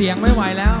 เสียงไม่ไหวแล้ว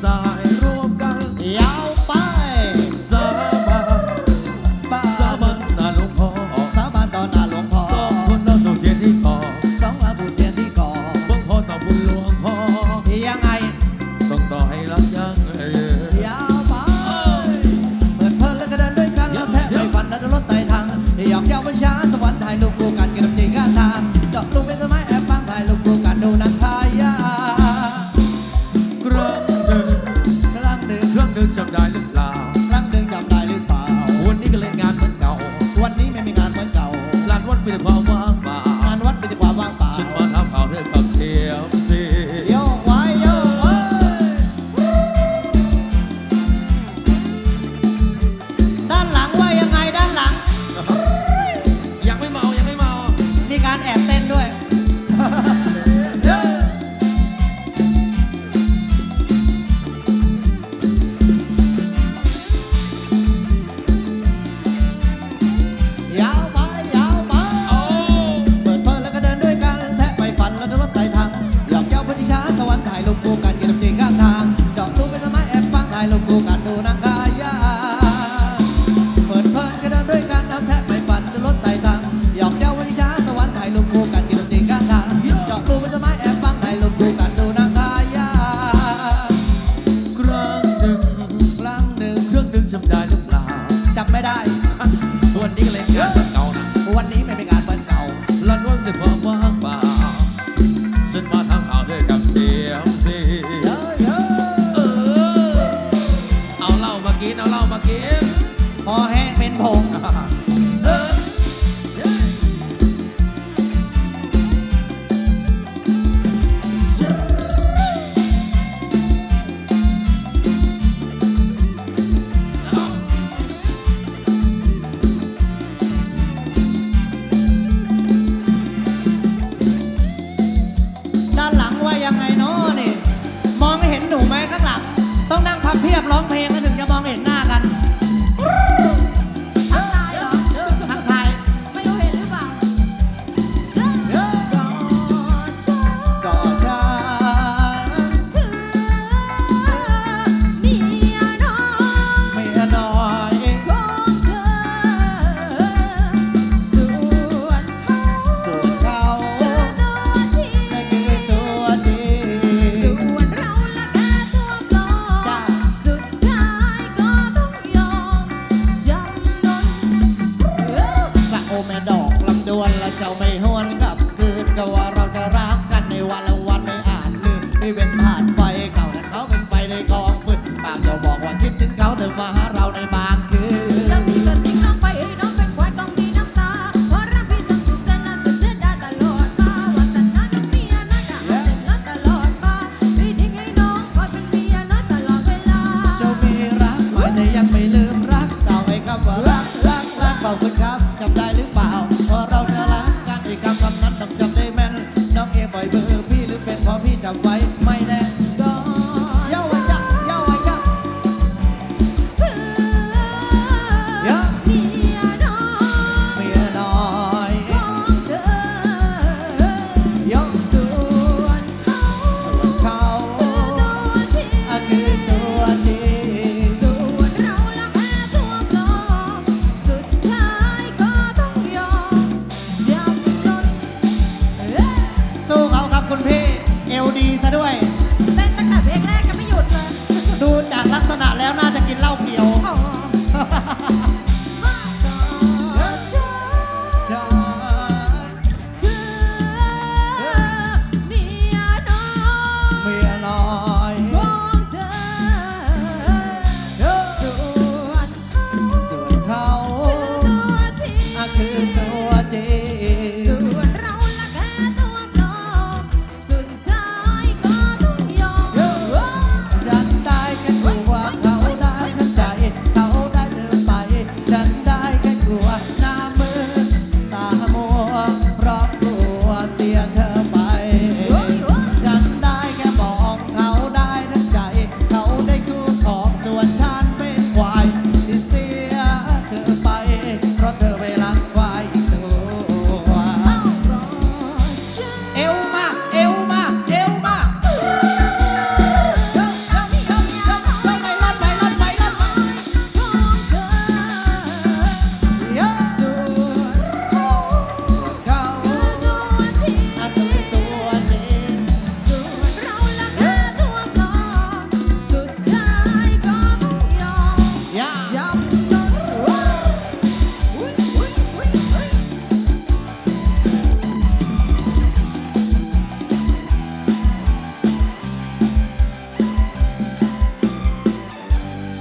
在若干要 เพียบร้องเพลงกัน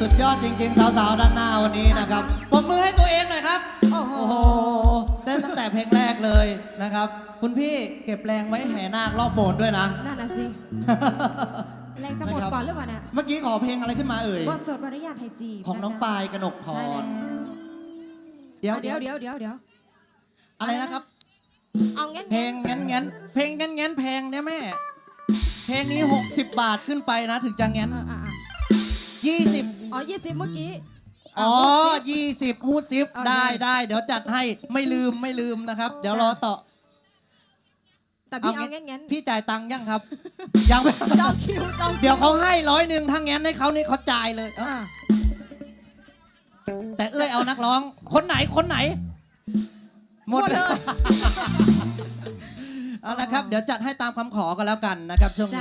จริงๆ สาวๆ ด้านหน้าวันนี้นะครับปรบมือให้ตัวเองหน่อยครับโอ้โหโอ้โหเต้นตั้งแต่เพลงแรกเลยนะครับ คุณพี่เก็บแรงไว้แห่นาครอบโบสถ์ด้วยนะ นั่นน่ะสิ แรงจะหมดก่อนหรือเปล่าเนี่ยเมื่อกี้ขอเพลงอะไรขึ้นมาเอ่ยบทสวดวรยาไทยจีบของน้องะจ๊ะปายกนกพใช่แล้วรเดี๋ยวเดี๋ยวเดี๋ยวเดี๋ยวเดี๋ยวอะไรนะครับ เอางั้นเพลงงั้นงั้นเพลงงั้นงั้นแพงเนี่ยแม่ เพลงนี้ 60 บาทขึ้นไปนะ ถึงจะงั้นเอออะอะ20 อ๋อยี่สิบเมื่อกี้ อ๋อะ20ฮูดซิปเอาได้ได้ ได้ เดี๋ยวจัดให้ไม่ลืมไม่ลืมนะครับ เดี๋ยวรอต่อ แต่พี่เอาเอางั้งั้นนงั้นพี่จ่ายตังค์ยังครับ ยังไม่จองคิวจองคิวเดี๋ยวเขาให้ร้อยหนึ่งถ้างั้นให้เขานี่เขาจ่ายเลยเอ้าอะแต่เอ้ยเอานักร้อง คนไหนคนไหน หมดเลย เอาละครับ เดี๋ยวจัดให้ตามคำขอกันแล้วกันนะครับช่วงนี้